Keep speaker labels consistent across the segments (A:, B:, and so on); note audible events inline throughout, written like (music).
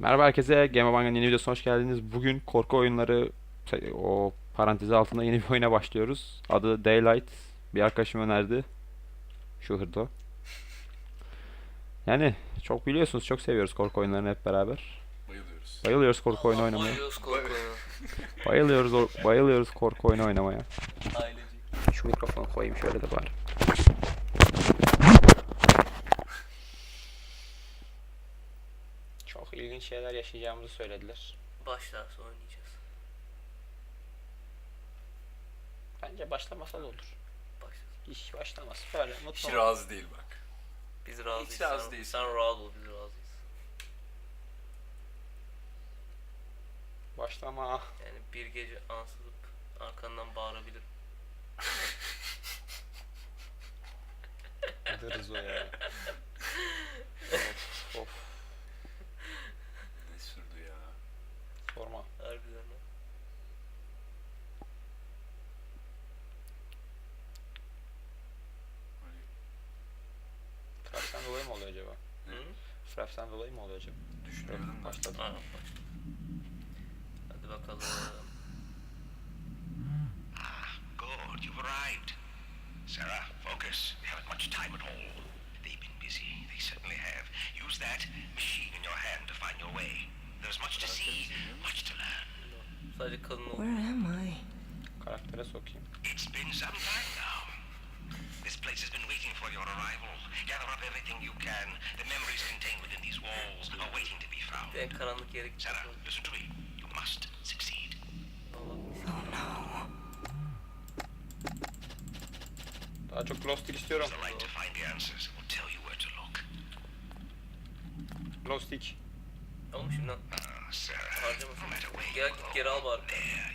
A: Merhaba herkese, Game Bang'ın yeni videosuna hoş geldiniz. Bugün korku oyunları o parantezi altında yeni bir oyuna başlıyoruz. Adı Daylight. Bir arkadaşım önerdi. Şu hırdo. Yani çok biliyorsunuz, çok seviyoruz korku oyunlarını hep beraber.
B: Bayılıyoruz.
A: Bayılıyoruz korku oyunu oynamaya.
C: Bayılıyoruz korku oyunu.
A: Bayılıyoruz, bayılıyoruz korku oyunu oynamaya. Şu mikrofonu koyayım şöyle de bari. Çok ilginç şeyler yaşayacağımızı söylediler.
C: Başlarsa oynayacağız.
A: Bence başlamasa da olur.
C: Başlasın.
A: Hiç başlamaz. Böyle mutlu
B: Hiç
A: ol.
B: razı değil bak.
C: Biz razıyız.
B: Hiç razı
C: sen,
B: değilsin.
C: Sen rahat ol biz razıyız.
A: Başlama.
C: Yani bir gece ansızıp arkandan bağırabilirim. (laughs)
A: Dırız o ya. of, of.
B: Ne sürdü ya.
A: Sorma.
C: Harbiden ha.
B: Hani
A: Fraps'ten dolayı mı oluyor acaba?
C: Hı?
A: Dolayı mı oluyor acaba?
B: düşünüyorum da.
A: Başladı.
C: Aa, başla. Hadi bakalım.
D: Good, you've arrived. Sarah, focus. They haven't much time at all. They've been busy. They certainly have. Use that machine in your hand to find your way. There's much to see, much to learn.
C: Sadece kadın ol.
E: Where am I?
A: Karaktere sokayım.
D: It's been some time now. This place has been waiting for your arrival. Gather up everything you can. The memories contained within these walls are waiting to be found.
C: En karanlık yere gideceğiz.
D: Sarah, listen to me. You must succeed. Oh no.
A: Daha çok Lost Stick istiyorum.
D: The light to find the answers will tell you where to look.
A: Lost Stick.
C: Oğlum şimdi
D: Ah, Sarah,
C: harcamasın.
D: no matter where you
C: Gel
D: go,
C: geri al bari.
D: there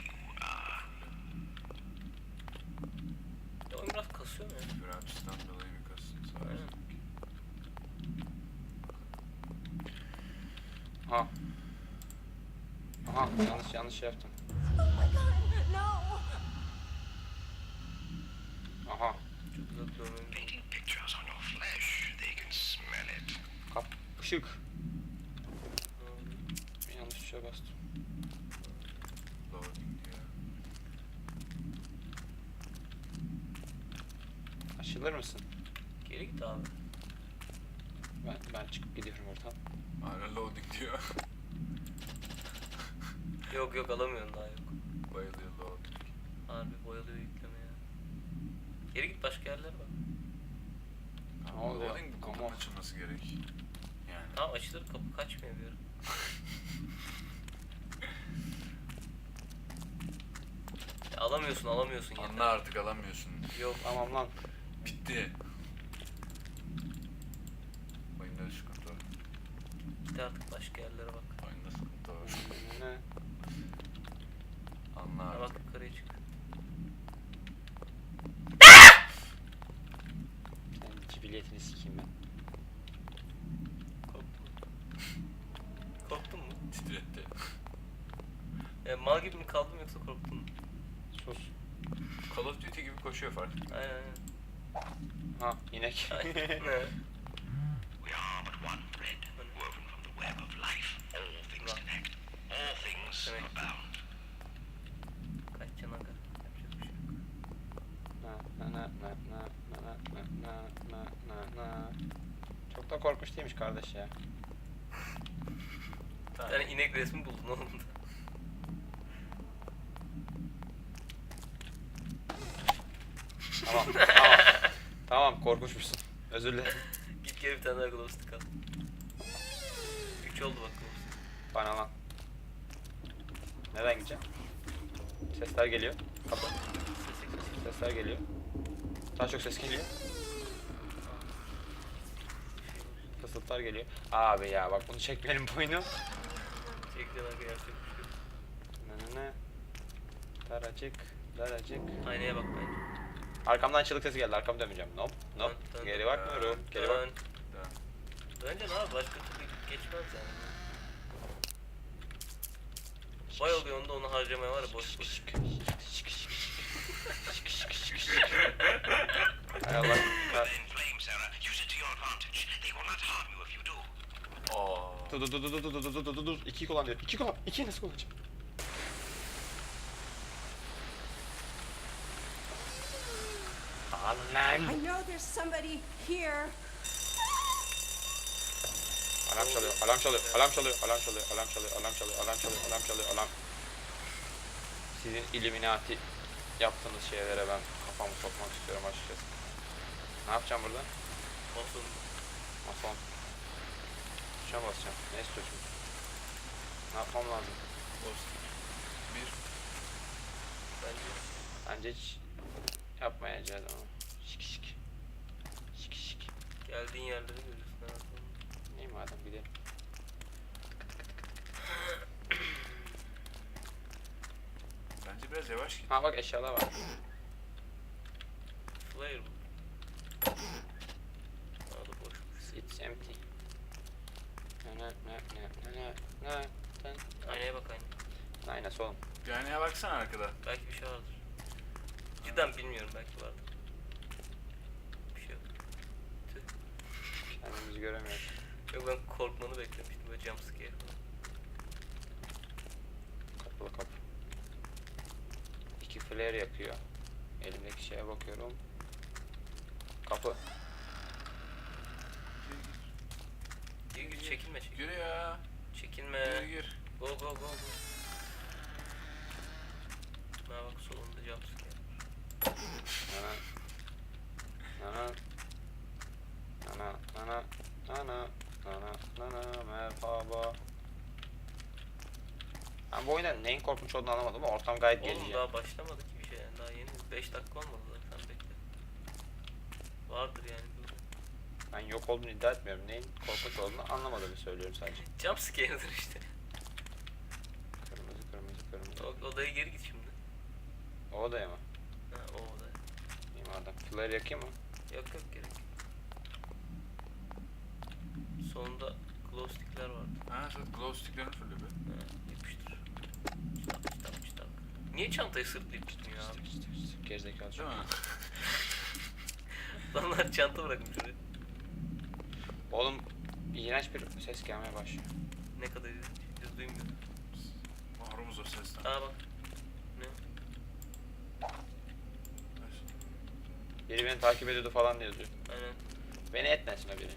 A: Aha. Aha yanlış yanlış şey yaptım. Aha. Kap ışık. Yanlış bir şey bastım. Açılır mısın?
C: Geri git abi.
A: Ben, ben çıkıp gidiyorum oradan.
B: Aynen load diyor. (laughs)
C: Yok yok alamıyorsun daha yok.
B: Bayılıyor loading.
C: Harbi boyalıyor yükleme ya. Geri git başka yerlere bak.
B: Ama
A: oluyor?
B: loading bu kapının
A: Ama-
B: açılması gerek. Yani.
C: Tamam açılır kapı kaçmıyor ara. (laughs) Ya alamıyorsun alamıyorsun yeter.
B: Anla artık alamıyorsun.
C: Yok
A: Tamam lan.
B: Bitti. Oyunda sıkıntı var.
C: Git artık başka yerlere bak.
B: Oyunda sıkıntı var.
A: Ne?
B: Anla
C: Ha, bak
B: artık.
C: yukarıya çık.
A: Senin cibiliyetini sikeyim ben.
C: Korktun. (laughs) Korktun mu?
B: Titretti.
C: Ya mal gibi mi kaldın yoksa korktun mu?
A: Sus.
B: Call of Duty gibi koşuyor fark.
C: Aynen aynen.
A: Ha inek.
C: Aynen. (laughs) tane inek resmi buldum oğlum.
A: tamam, tamam. Tamam, korkmuşmuşsun. Özür dilerim.
C: Git geri bir tane daha glowstick al. 3 oldu bak glowstick.
A: Bana lan. Nereden gideceğim? Sesler geliyor. Kapı. Sesler geliyor. Daha çok ses geliyor. Fısıltılar geliyor. Abi ya bak bunu çekmeyelim
C: boynu. 8 dakika yapacakmışız.
A: Ne ne ne. Daracık, daracık.
C: Aynaya bak bence.
A: Arkamdan çığlık sesi geldi. Arkamı dönmeyeceğim. Nop, nop.
C: Dön, dön,
A: Geri bakmıyorum. Dön. Geri bak.
C: Dön. Döneceğim abi. Başka türlü geçmez yani. Vay oluyor onda onu harcamaya var ya boş boş.
A: Hay Allah.
B: Oh.
A: Dur dur dur dur dur dur dur dur dur dur. İki kullan diyor. İki kullan. İkiyi nasıl kullanacağım? Allah'ım.
E: I know there's somebody here.
A: Alarm çalıyor, alarm çalıyor, alarm çalıyor, alarm çalıyor, alarm çalıyor, alarm çalıyor, alarm çalıyor, alarm çalıyor, alarm. Sizin Illuminati yaptığınız şeylere ben kafamı sokmak istiyorum açıkçası. Ne yapacağım burada?
C: Olsun.
A: Mason. Tuşa basacağım. Ne istiyorsun? Ne yapmam lazım?
B: Olsun. Bir.
C: Bence.
A: Bence hiç yapmayacağız ama. Şik şik. Şik şik.
C: Geldiğin yerleri. Ne yapalım?
A: İyi madem gidelim.
B: Bence biraz yavaş git.
A: Ha bak eşyalar var.
C: Flare bu. Aa da boşmuş.
A: It's empty. Ne ne ne ne ne
C: Aynaya bak aynaya.
A: ne Aynası oğlum.
B: Yani baksana arkada.
C: Belki bir şey vardır. Cidden bilmiyorum belki vardır. Bir şey yok.
A: Kendimizi göremiyoruz.
C: Yok ben korkmanı beklemiştim böyle jumpscare falan.
A: Kapalı kapı. İki flare yakıyor. Elimdeki şeye bakıyorum. Kapı.
C: Gir gir çekinme çekinme.
B: Gir ya. Gir
C: Çekinme.
B: gir.
C: Go go go go. Ha bak solunda jumpscare.
A: Nana. Nana. Nana. Nana. Nana. Nana. Nana. Merhaba. Ben bu oyunda neyin korkunç olduğunu anlamadım ama ortam gayet
C: Oğlum
A: gerici.
C: daha başlamadı ki bir şey yani. Daha yeni 5 dakika olmadı zaten bekle. Vardır yani
A: yok olduğunu iddia etmiyorum. Neyin korkunç olduğunu anlamadığımı söylüyorum sadece.
C: Jumpscare'dır işte.
A: Kırmızı kırmızı kırmızı.
C: O, odaya geri git şimdi.
A: O odaya mı?
C: Ha o odaya.
A: İyi madem. Flare yakayım mı?
C: Yok yok gerek. yok. Sonunda glow stickler vardı.
B: Ha sen glow sticklerini fırla be.
C: Ha, yapıştır. Çıtak çıtak çıtak. Niye çantayı sırtlayıp gitmiyor abi?
A: Gerizekalı
B: Değil mi?
C: Adamlar (laughs) çanta bırakmış.
A: Oğlum iğrenç bir ses gelmeye başlıyor.
C: Ne kadar iyi. Biz duymuyoruz.
B: Mahrumuz o sesten.
C: Aa bak. Ne?
A: Biri beni takip ediyordu falan diye yazıyor.
C: Aynen.
A: Beni etmesin o biri.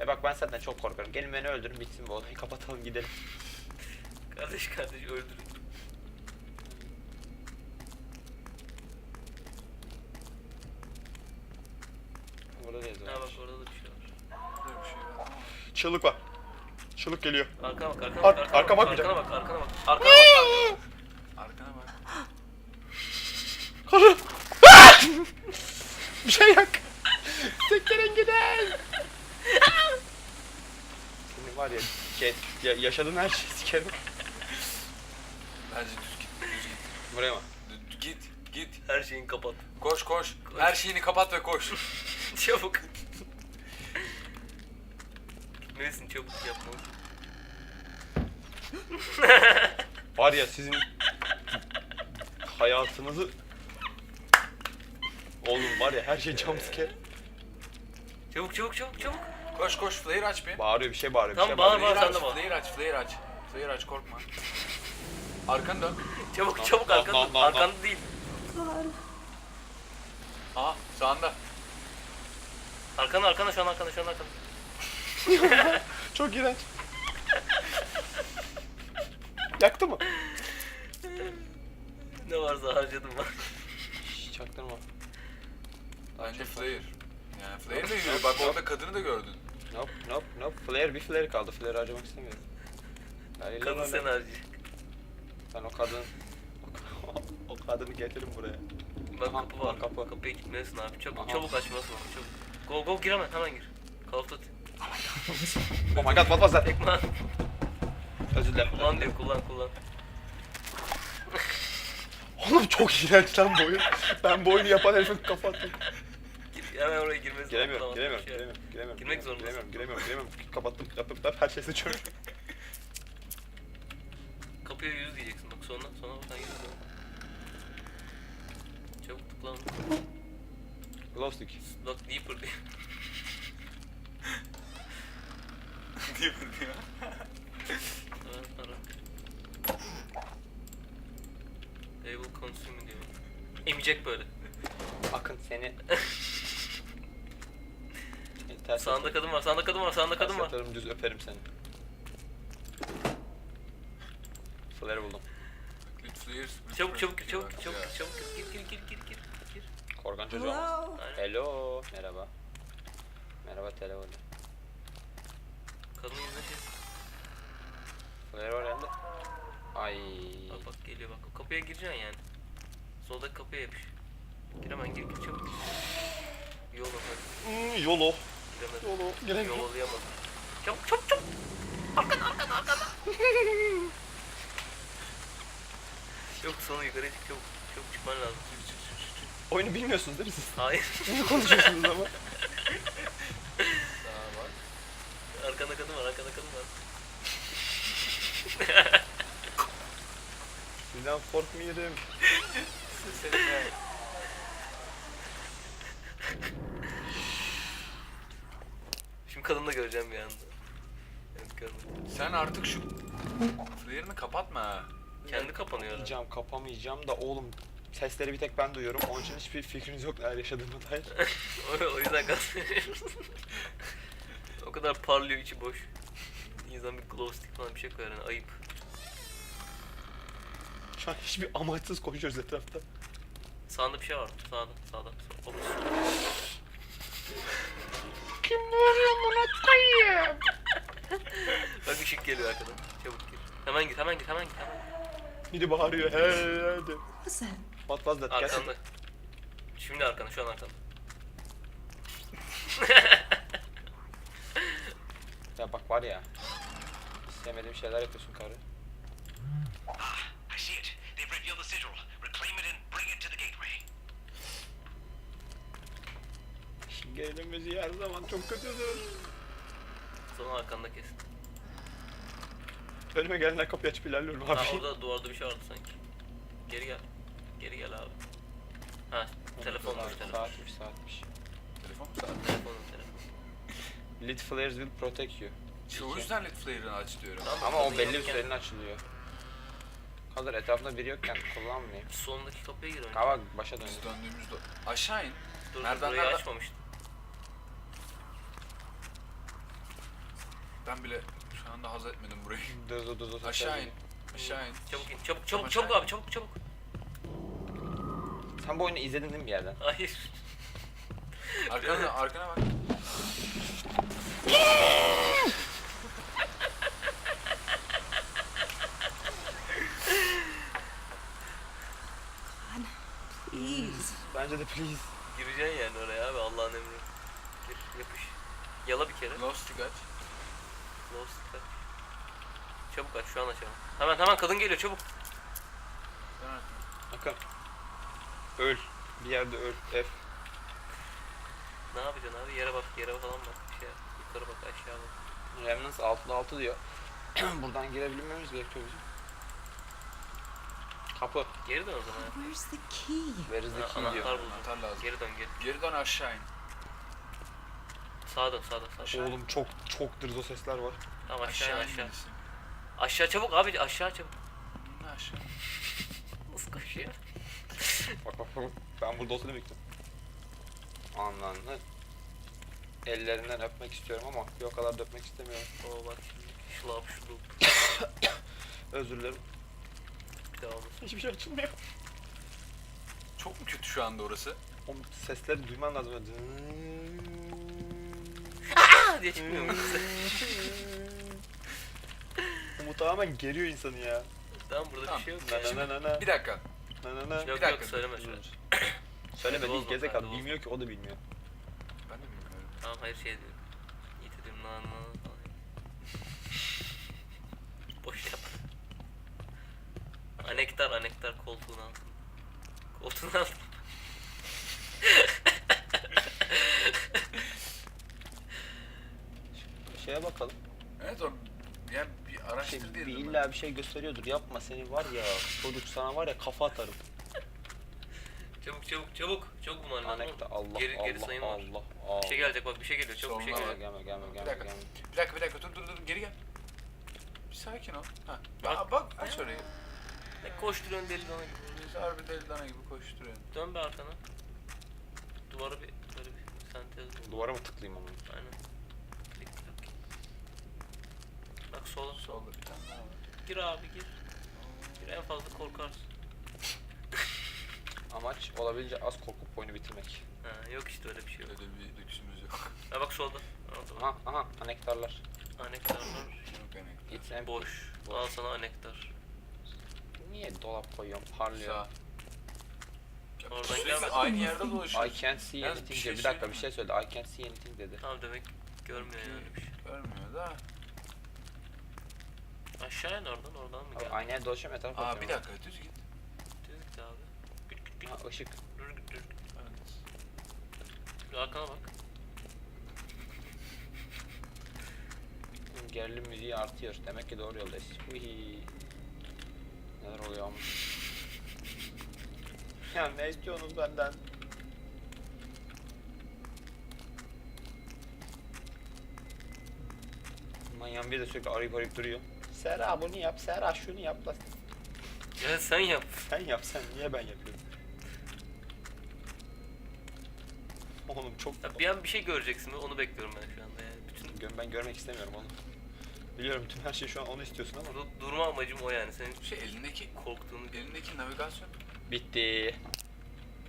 A: E bak ben zaten çok korkarım. Gelin beni öldürün bitsin bu olayı (laughs) kapatalım gidelim.
C: Kardeş kardeş öldürün.
A: Burada da yazıyor.
C: Ha bak orada da bir şey var.
B: Böyle bir şey var.
A: Çığlık var. Çığlık geliyor.
C: Arkana bak, arkana
A: Ar-
C: bak, arkana
A: arka
C: bak,
A: bakmayacak.
C: arkana bak, arkana bak, arkana bak.
B: Arkana bak.
A: Karı. (laughs) bir şey yak. Sektirin gidin. Senin var ya, şey, ya yaşadığın her şeyi sikerim.
B: Bence düz git. Düz git.
A: Buraya mı?
B: Dü- Git. Git.
C: Her şeyini kapat.
B: Koş koş. Her şeyini kapat ve koş. (laughs)
C: Çabuk. Gitmelisin çabuk yapmalısın. (laughs)
A: Var ya sizin hayatınızı Oğlum var ya her şey jumpscare.
C: Çabuk çabuk çabuk çabuk.
B: Koş koş. Flare aç bir.
A: Bağırıyor bir şey bağırıyor bir
C: Tamam,
A: şey
C: bağır,
A: bağırıyor.
C: bağır.
B: Flare
C: sen
B: aç.
C: de bak.
B: Flare aç. Flare aç. Flare aç korkma. Arkanı dön. (laughs)
C: Çabuk
A: Lan,
C: çabuk
A: lan,
C: arkanda.
A: lan, lan,
C: arkanda değil.
B: Aha sağında.
C: Arkana arkana şu an arkana şu an arkana. (laughs)
A: Çok iğrenç. Yaktı mı?
C: Ne varsa harcadım ben.
A: Şşş çaktırma.
B: Bence flare. Yani flare de yürüyor. Bak orada kadını da gördün.
A: Nope nope nope. Flare bir flare kaldı. Flare harcamak istemiyorum. Hayır,
C: Kadın
A: lan.
C: harcayacak.
A: Ben o kadın... o kadını getirin buraya.
C: Bak
A: Aha,
C: kapı var.
A: kapı.
C: Kapıya gitmelisin abi. Çabuk
A: Aha.
C: çabuk açmalısın onu çabuk. Go go gir hemen hemen gir. Call of Duty.
A: Oh my god what was that?
C: Ekman.
A: Özür dilerim.
C: Kullan diyor kullan kullan.
A: Oğlum çok iğrenç lan bu oyun. Ben bu oyunu yapan herifin kapattım.
C: Gir, hemen oraya girmesi
A: Giremiyorum, giremiyorum,
C: Şey.
A: giremiyorum, giremiyorum.
C: Girmek zorundasın.
A: Giremiyorum, giremiyorum, giremiyorum. Kapattım, yaptım, her şeyi seçiyorum.
C: Kapıya yüz diyeceksin bak sonra sonra buradan yüz de. Çabuk tıkla onu.
A: Glow stick.
C: Look deeper diye.
B: Diye vuruyor.
C: Para. They will consume diyor. Emecek böyle.
A: Akın seni... Ters
C: Sağında kadın var, sağında kadın var, sağında kadın var.
A: atarım, düz öperim seni. Flare buldum.
B: Lit flares.
C: Çabuk çabuk çabuk
B: Ya.
C: çabuk çabuk gir gir gir gir gir gir.
A: Korgan çocuğu olmaz.
E: Hello?
C: Aynen.
A: Hello. Merhaba. Merhaba telefon.
C: Yüzüne şey.
A: Flare var elde. Ay.
C: Bak bak geliyor bak. Kapıya gireceksin yani. Soldaki kapıya yapış. Gir hemen gir gir çabuk. Yol bak hadi.
A: Hmm, yolo.
C: Giremedim.
A: Yolo. Giremiyorum.
C: Yol olayamadım. Çabuk çabuk çabuk. Arkana arkana arkana. (laughs) Yok sonu yukarı çık çabuk. Çabuk çıkman lazım.
A: Oyunu bilmiyorsunuz değil mi siz?
C: Hayır.
A: Ne konuşuyorsunuz ama? (laughs)
B: Sağa bak.
C: arkanda kadın var arkanda kadın var.
A: Sizden korkmuyorum.
C: Seni Şimdi kadını da göreceğim bir anda. Evet.
B: Sen artık şu flare'ını kapatma ha.
C: Kendi kapanıyor. herhalde.
A: Kapamayacağım, kapamayacağım da oğlum sesleri bir tek ben duyuyorum. Onun için hiçbir fikriniz yok neler yaşadığıma dair.
C: o, (laughs) o yüzden gaz (laughs) o kadar parlıyor içi boş. İnsan bir glow stick falan bir şey koyar yani ayıp.
A: Şu an hiçbir amaçsız koşuyoruz etrafta.
C: Sağında bir şey var. Sağda, sağda. Sağ- Olur.
A: Kim vuruyor bana koyayım? (laughs)
C: Bak ışık geliyor arkadan. Çabuk gir. Hemen git, hemen git, hemen git, hemen git.
A: Biri bağırıyor. Hey, hadi.
E: What's that?
A: What was that? Gelsin.
C: Arkanda. Şimdi arkanda, şu an arkanda.
A: Ya bak var ya. İstemediğim şeyler yapıyorsun karı.
D: Ah, I see it. They've revealed the sigil. Reclaim it and bring it to the gateway.
A: Gerilim müziği her zaman çok kötüdür.
C: Sonra arkanda kes.
A: Önüme gelenler kapıyı açıp ilerliyorum abi.
C: Ha orada duvarda bir şey vardı sanki. Geri gel. Geri gel abi. Ha, telefonmuş
A: Saat-
C: telefon.
A: Saatmiş saatmiş.
B: Telefon mu saat?
C: Telefonun telefon.
A: Lit flares will protect you.
B: İşte o yüzden lit flare'ını aç diyorum.
C: Tamam,
A: Ama o belli bir
C: yokken
A: sürenin açılıyor. Kaldır etrafında biri yokken kullanmayayım.
C: Sondaki kapıya gir önce.
A: Kava başa döndü.
B: Biz döndüğümüzde aşağı in.
C: Dur,
B: Nereden,
C: burayı
B: nereden?
C: açmamıştım.
B: Ben bile şu anda haz etmedim burayı. (laughs)
A: Dur dur dur dur.
B: Aşağı in. Aşağı in.
C: Çabuk in, çabuk çabuk çabuk abi çabuk çabuk.
A: Sen bu oyunu izledin değil mi bir yerden?
C: Hayır.
B: Arkana, arkana bak. (laughs)
E: Please.
A: Bence de please.
C: Gireceksin yani oraya abi Allah'ın emri. Gir yapış. Yala bir kere.
B: Lost to kaç.
C: Lost aç. Çabuk aç şu an açalım. Hemen hemen kadın geliyor çabuk.
A: Bakın. Öl. Bir yerde öl. F.
C: Ne yapacaksın abi? Yere bak, yere falan bak. Bir şey yap. Yukarı bak, aşağı bak.
A: Remnants 6'da 6 diyor. (clears throat) Buradan girebilmemiz gerekiyor bizim. Kapı.
C: Geri dön o zaman.
E: Where's the key?
A: Where is the key
C: anahtar
A: diyor.
C: buldum.
B: Anahtar lazım.
C: Geri dön geri.
B: Geri dön aşağı in.
C: Sağa dön, sağa dön, sağa dön.
A: Oğlum çok çok dırzo sesler var.
C: Tamam aşağı in, aşağı.
B: inmelisin.
C: Aşağı çabuk abi, aşağı çabuk.
B: Ne aşağı? (laughs)
C: Nasıl koşuyor? (laughs)
A: Bak bak bak. Ben burada olsa demektim. Anlandı. Ellerinden öpmek istiyorum ama bir o kadar da öpmek istemiyorum.
C: Oo bak şimdi. Şulap şulup. (coughs)
A: Özür dilerim.
C: Bir olmasın.
A: Hiçbir şey açılmıyor.
B: Çok mu kötü şu anda orası?
A: O sesleri duyman lazım. Böyle.
C: Aa (laughs) diye çıkmıyor mu? (laughs)
A: Umut tamamen geriyor insanı ya.
C: tamam burada
B: Tamam.
C: bir şey yok
A: Na na na na
B: Bir dakika.
A: na na na.
C: Yok
B: dakika, (clears throat)
C: yok söyleme söyle.
A: Söyleme değil
C: Bozma,
A: gezekalı
C: bozma.
A: bilmiyor ki o da bilmiyor.
B: Ben de bilmiyorum.
C: Tamam hayır şey diyorum. Yiğit ediyorum lan (laughs) lan falan. Boş yap. Anektar anektar koltuğun altında. Koltuğun altında. (laughs)
A: Şeye bakalım.
B: Evet o ya bir
A: Şey,
B: araştır diye
A: bir
B: dedim
A: illa bir şey gösteriyordur. Yapma seni var ya çocuk sana var ya kafa atarım.
C: Çabuk çabuk çabuk. Çabuk bulman lazım.
A: Anekta
C: oğlum.
A: Allah
C: geri, geri
A: Allah
C: sayım var.
A: Allah Allah.
C: Bir şey gelecek bak bir şey geliyor. Çabuk bir şey
B: Sonra
C: geliyor.
A: Gelme gelme gelme
B: Bir
A: gelme
B: dakika.
A: gelme.
B: Bir dakika bir dakika dur dur dur geri gel. Bir sakin ol. Ha.
C: Bak.
B: Bak, bak aç orayı.
C: Ne koşturuyorsun deli dana gibi.
B: Biz harbi deli dana gibi koşturuyorsun.
C: Dön be arkana. Duvara bir böyle bir sentez. bul.
A: Duvara mı tıklayayım onu?
C: Aynen. Klik klik. Bak sola sol.
B: Solda bir tane daha var.
C: Gir abi gir. Gir en fazla korkarsın. (laughs)
A: Amaç olabildiğince az korkup oyunu bitirmek.
C: Ha, yok işte öyle bir şey yok.
B: Öyle bir lüksümüz yok. (laughs)
C: Ha bak solda.
A: Aha aha anektarlar.
C: Anektarlar
B: Yok enek.
A: It's empty.
C: boş.
A: Boş.
C: Al sana anektar.
A: Niye dolap koyuyorum parlıyor?
B: Sağ.
C: Oradan
B: sürekli
C: gelmedi.
B: Aynı yerde
A: I
B: dolaşıyoruz.
A: can't see
B: Yalnız
A: anything
B: bir
A: diyor.
B: şey
A: Bir dakika bir şey söyledi. I can't see anything dedi.
C: Tamam demek görmüyor yani bir şey.
B: Görmüyor da.
C: Aşağı in oradan oradan mı
A: Abi,
C: geldi?
A: aynı yerde dolaşıyorum etrafa
B: Aa bir dakika düz git.
C: Düz git abi. Git git git.
A: Ha ışık.
C: Git düz git.
B: Evet.
C: Bir arkana bak.
A: Gerilim müziği artıyor. Demek ki doğru yoldayız. Uhi. Neler oluyor ama? (laughs) ya ne istiyorsunuz benden? Manyan bir de sürekli arayıp arayıp duruyor. Sera bunu yap, Sera şunu yap da
C: Ya sen yap.
A: sen yap sen niye ben yapıyorum? Oğlum çok
C: Ya bir an bir şey göreceksin onu bekliyorum ben şu anda yani. Bütün
A: Gö- ben görmek istemiyorum onu. Biliyorum tüm her şey şu an onu istiyorsun ama.
C: burada durma amacım o yani. Senin
B: Şey elindeki
C: korktuğunu
B: elindeki navigasyon.
A: Bitti.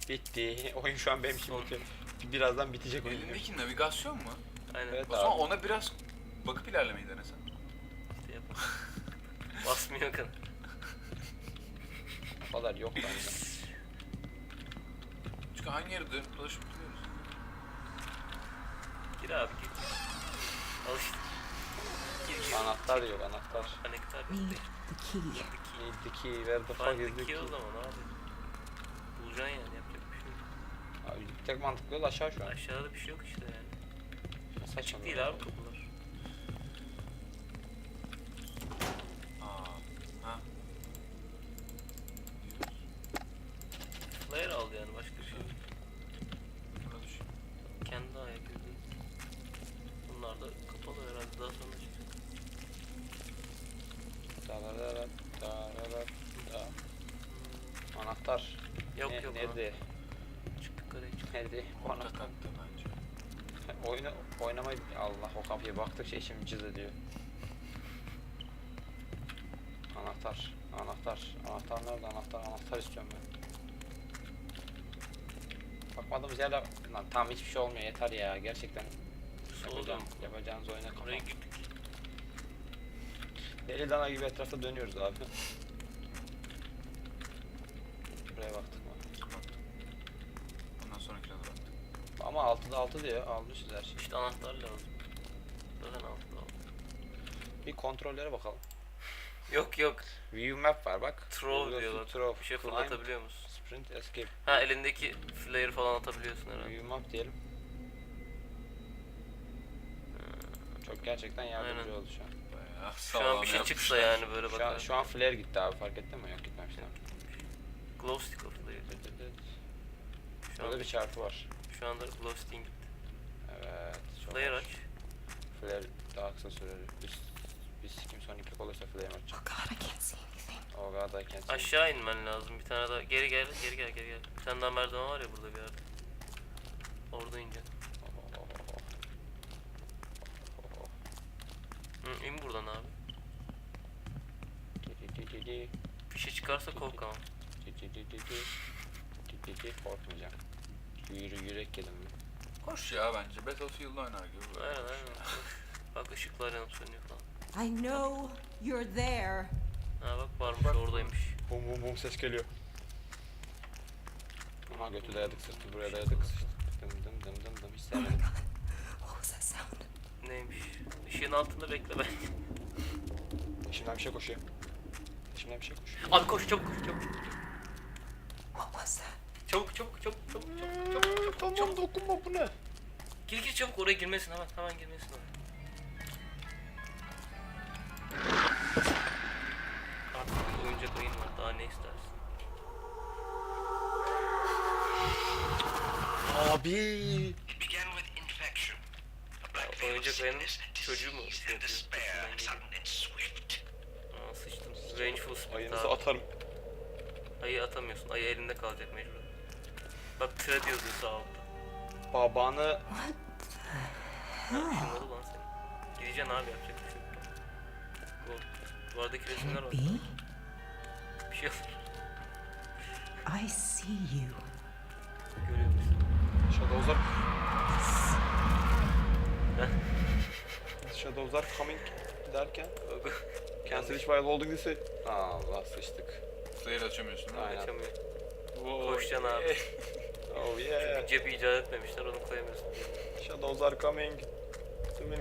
A: Bitti. Oyun şu an benim için
C: Son.
A: bitiyor. Birazdan bitecek oyun.
B: Elindeki navigasyon mu?
C: Aynen.
A: Evet.
B: O zaman ona biraz bakıp ilerlemeyi denesen.
C: Şey yap. (laughs) Basmıyor kan.
A: O kadar yok bende.
B: Çünkü aynı yere dönüp dolaşıp duruyoruz.
C: Gir abi gir. Al işte.
A: Anahtar yok anahtar.
C: Anektar.
E: Read the key.
A: Need the key, where the fuck is
C: the key o zaman abi. Bulacaksın yani yapacak bir şey yok.
A: Abi, tek mantıklı yol aşağı şu an.
C: Aşağıda bir şey yok işte yani.
A: Saçma
C: değil abi kapılar.
B: Aa. Ha.
C: Flare aldı yani başka bir şey yok.
B: Burada düşün.
C: Kendi ayak izi. Bunlar da kapalı herhalde daha sonra çıkacak.
A: Dararara, dararara, da. Anahtar.
C: Yok
A: Ne-
C: yok.
A: Nerede?
C: Çık yukarıya çık.
A: Nerede?
B: Bence. (laughs)
A: Oyunu oynamayı Allah o kapıya baktıkça içim cız ediyor. Anahtar, anahtar, anahtar nerede? Anahtar, anahtar istiyorum ben. Bakmadığımız yerde lan tamam hiçbir şey olmuyor yeter ya gerçekten yapacağım, yapacağınız oyuna
C: gittik.
A: Deli dana gibi etrafta dönüyoruz abi. (laughs) Buraya baktık mı?
B: Ondan sonrakine de baktık.
A: Ama 6'da 6 diyor almışız her şeyi.
C: İşte anahtar lazım. Zaten altta aldı.
A: Bir kontrollere bakalım.
C: Yok yok.
A: View map var bak.
C: Throw
A: Google
C: diyor bak.
A: Throw,
C: Bir şey
A: climb,
C: fırlatabiliyor musun?
A: Sprint, escape.
C: Ha elindeki flare falan atabiliyorsun herhalde.
A: View map diyelim. Çok gerçekten yardımcı
C: Aynen.
A: oldu şu an.
B: Bayağı
C: Şu an
B: sağlam
C: bir şey
B: yapmışlar.
C: çıksa yani böyle
A: Şu an,
C: bakarak.
A: şu an flare gitti abi fark ettin mi? Yok gitmemiş tamam.
C: Glow stick of flare. Şu,
A: Burada
C: an,
A: bir çarpı var.
C: şu anda glow gitti.
A: Evet. çok
C: aç.
A: Flare daha kısa süreli. Biz, biz kim son iplik olursa flare açacağım.
E: Oh God, I can't see anything.
A: O kadar da kendisi.
C: Aşağı inmen lazım. Bir tane daha. Geri gel, geri gel, geri gel. Bir tane daha merdiven var ya burada bir yerde. Orada ineceksin. Hı, in buradan abi. Bir şey çıkarsa kork ama.
A: Korkmayacağım. Yürü yürek yedim mi?
B: Hoş ya bence. Battlefield oynar gibi. böyle.
C: Aynen aynen. Bak ışıklar yanıp sönüyor falan.
E: I know you're there.
C: Ha bak varmış
B: Bak.
C: oradaymış.
A: Bum bum bum ses geliyor. Aha götü dayadık sırtı buraya dayadık sıçtık. Dım dım dım dım dım hiç
E: Oh
A: sevmedim.
E: What was that sound?
C: Neymiş? Işığın altında bekle ben.
A: Şimdiden bir şey koşuyor. Şimdiden bir şey koşuyor.
C: Abi koş çabuk koş çabuk.
E: What was that?
C: Çabuk çabuk çabuk çabuk çabuk çabuk çabuk.
A: Tamam dokunma bu ne?
C: Gir gir çabuk oraya girmesin hemen hemen girmesin oraya. Artık bir oyuncak oyun var daha ne istersin?
A: Abi.
D: It began with infection. A black veil of
C: oyuncak
D: sickness,
C: çocuğu mu. Aa sıçtım. Spirit
A: Ayınızı
C: abi.
A: atarım.
C: Ayı atamıyorsun. Ayı elinde kalacak mecbur. Bak thread yazıyor sağ altta.
A: Babanı
C: Şunları lan senin. Gideceksin abi yapacak bir şey yok. Duvardaki resimler var. Bir şey yok.
E: I see you.
C: Görüyor musun?
A: Shadows'lar Shadows'lar coming derken Cancel while holding this'i Allah sıçtık
B: Flare açamıyorsun değil mi?
A: Aynen.
C: Açamıyor. Koşacaksın abi. (laughs)
A: Oh yeah
C: Bir cep icat etmemişler onu koyamıyorsun.
A: Shadows are coming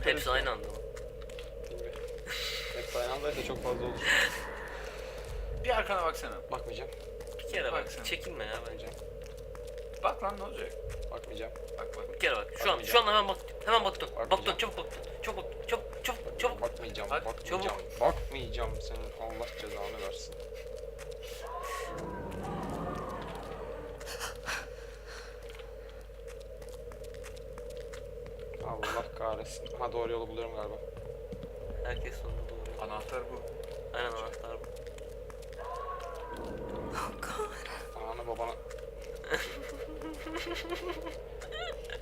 C: Hepsi aynı anda mı?
A: Bilmiyorum. Hepsi aynı andaysa çok fazla olur
B: Bir arkana baksana.
A: Bakmayacağım
C: Bir kere bak.
B: Bak sen.
C: Çekinme ya bence.
B: Bak lan ne olacak?
A: Bakmayacağım
B: Bak bak.
C: Bir kere bak. Şu an şu an hemen bak. Hemen bak dön. Bak dön
A: Bakmayacağım.
C: çabuk bak dön. Çabuk. Çabuk çabuk çabuk.
A: Bakmayacağım
B: Bak,
A: bakmayacağım
C: çabuk.
A: Bakmayacağım senin Allah cezanı versin Allah kahretsin. Ha doğru yolu buluyorum galiba.
C: Herkes sonunda doğru.
B: Anahtar bu.
C: Aynen anahtar bu.
E: Oh God.
A: Ananı babana. (laughs)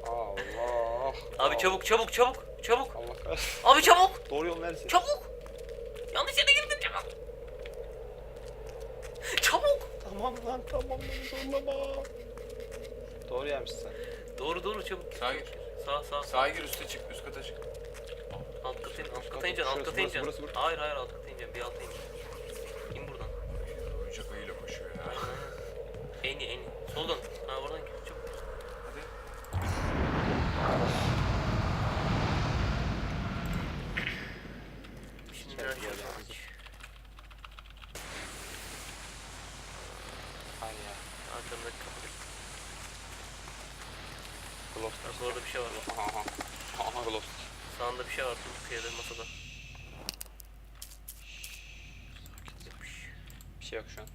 A: Allah.
C: Abi çabuk çabuk çabuk. Çabuk.
A: Allah kahretsin.
C: Abi çabuk.
A: Doğru yol neresi?
C: Çabuk. Yanlış yere girdin çabuk. Çabuk.
A: Tamam lan tamam beni zorlama. Doğru yermişsin sen.
C: Doğru doğru çabuk.
B: Sağa gir.
C: Sağ sağ.
B: Sağa gir üste çık. Üst kata çık.
C: Alt kata in. Alt kata
A: kat-
C: ineceksin. Alt kata
A: burası,
C: ineceksin.
A: burası, burası.
C: Hayır hayır alt kata ineceksin. Bir alta in. İn buradan.
B: Oyuncak ayıyla koşuyor ya.
C: Aynen aynen. En iyi en iyi. Soldan. Ha oradan git. Çabuk.
B: Hadi.
C: Şimdi
A: Çok
C: biraz
A: güzel
C: şuradan
A: yalnız.
C: aç.
A: Aynı ya.
C: Arkamdaki kapı.
A: Gloss.
C: Bak orada bir şey var. Bak.
A: Aha aha. Aha gloss.
C: Sağında bir şey var. Dur kıyıda masada. Yapış.
A: Bir şey yok şu an.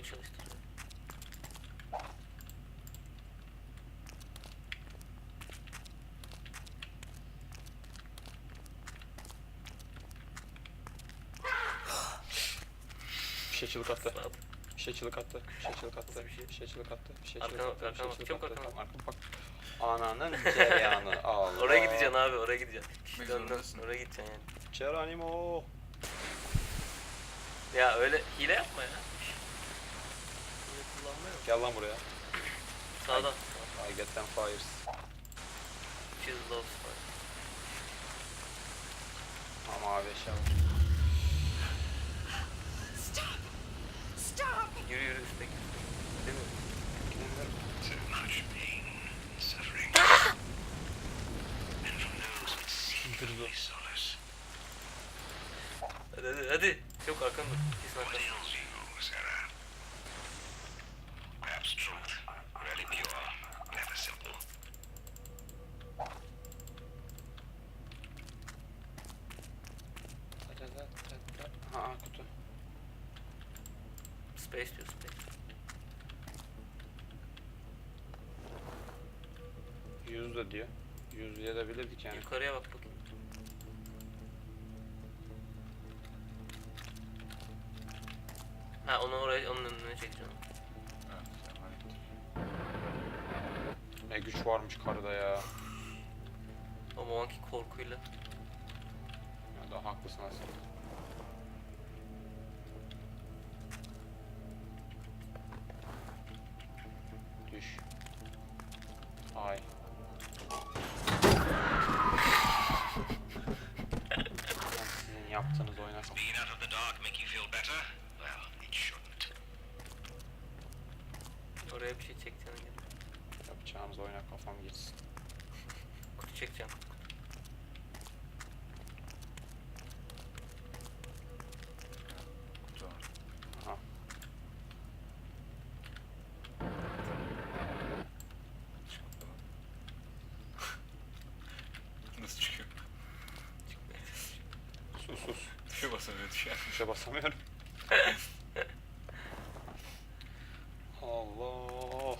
C: Onu çalıştır.
A: Bir şey çığlık attı. Bir şey çığlık attı. Bir şey çığlık attı.
C: Bir şey?
A: Şey çığlık attı. Bir şey çığlık attı. Şey
C: arkana bak. Çabuk
A: Tamam arkana bak. Ananın cereyanı. (laughs) Allah.
C: Oraya gideceksin abi oraya gideceksin. Dön dön. Oraya gideceksin yani.
A: Geronimo.
C: Ya öyle hile yapma ya.
A: Gel lan buraya.
C: Sağdan.
A: I get them fires.
C: Cheese loves var.
A: Ama abi eşya var.
E: Stop! Stop!
C: Yürü yürü üstteki. Değil mi?
A: Gidemiyorum.
D: So much pain, suffering. and from those with seemingly solace.
C: Hadi hadi hadi. Çok arkanda. Kesin
D: What
C: arkanda.
D: ails you, Sarah? Perhaps truth, really pure, never simple.
A: Ha ha, kutu.
C: Space diyor space.
A: Yüz de diyor. Yüz edebilirdik yani.
C: Yukarıya bak bakayım. Ha onu oraya onun önüne çekeceğim.
A: Ne güç varmış karıda ya.
C: Ama o anki korkuyla.
A: Ya da haklısın aslında. Düş. Ay.
C: sus. Tuşa şey
B: basamıyor tuşa. Tuşa
A: şey basamıyorum.
B: Allah.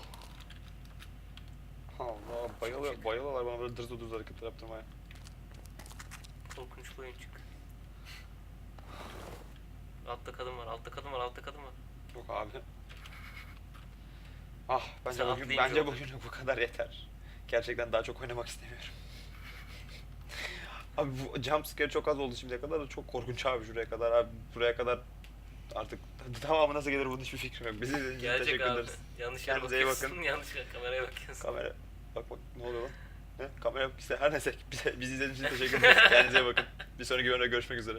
B: Allah bayılıyor,
A: bayılıyorlar bana böyle dırdı dırdı hareketler yaptırmaya.
C: Korkunç bir oyun çık. Altta kadın var, altta kadın var, altta kadın var.
A: Yok abi. Ah bence
C: Sen
A: bugün, bence
C: olur.
A: bugün bu kadar yeter. Gerçekten daha çok oynamak istemiyorum abi bu jump scare çok az oldu şimdiye kadar da çok korkunç abi şuraya kadar abi buraya kadar artık (laughs) tamamı nasıl gelir bunun hiçbir fikrim yok. Bizi izlediğiniz için
C: Gelecek
A: teşekkür
C: abi.
A: ederiz.
C: Yanlış yere
A: Kendinize iyi
C: bakıyorsun,
A: bakın.
C: yanlış kameraya bakıyorsun.
A: Kamera bak bak ne oluyor lan? Ne? Kamera işte her neyse bize, bizi izlediğiniz için teşekkür ederiz. (laughs) Kendinize iyi bakın. Bir sonraki bölümde görüşmek üzere.